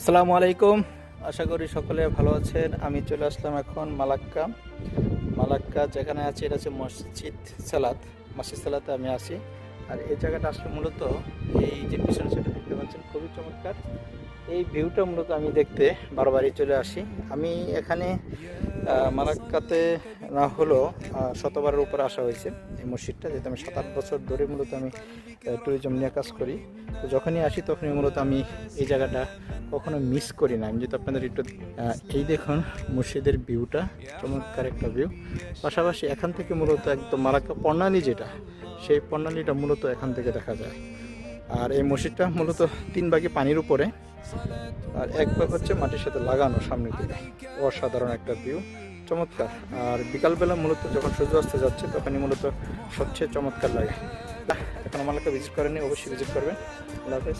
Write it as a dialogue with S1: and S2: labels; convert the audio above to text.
S1: আসসালামু আলাইকুম। আশা করি সকলে ভালো আছেন। আমি চলে আসলাম এখন মালাক্কা। মালাক্কা যেখানে আছি, এটা হচ্ছে মসজিদ সালাত। মসজিদ সালাতে আমি আসি আর এই জায়গাটা আসলে মূলত এই যে পিছনে সেটা দেখতে পাচ্ছেন, খুবই চমৎকার। এই ভিউটা মূলত আমি দেখতে বারবারই চলে আসি। আমি এখানে মালাক্কাতে না হলেও শতবারের উপরে আসা হয়েছে এই মসজিদটা, যেহেতু আমি সাত আট বছর ধরে মূলত আমি ট্যুরিজম নিয়ে কাজ করি। তো যখনই আসি তখনই মূলত আমি এই জায়গাটা কখনো মিস করি না। আমি যদি আপনাদের একটু এই দেখুন মসজিদের ভিউটা চমৎকার একটা ভিউ পাশাপাশি এখান থেকে মূলত একদম মারাক্কা প্রণালী যেটা, সেই প্রণালীটা মূলত এখান থেকে দেখা যায়। আর এই মসজিদটা মূলত তিন ভাগে পানির উপরে, আর এক ভাগ হচ্ছে মাটির সাথে লাগানো সামনে দিকে। অসাধারণ একটা ভিউ চমৎকার। আর বিকালবেলা মূলত যখন সূর্য অস্ত যাচ্ছে, তখনই মূলত সবচেয়ে চমৎকার লাগে এখন আমার ভিজিট করেনি অবশ্যই ভিজিট করবেন। আল্লাহ হাফেজ।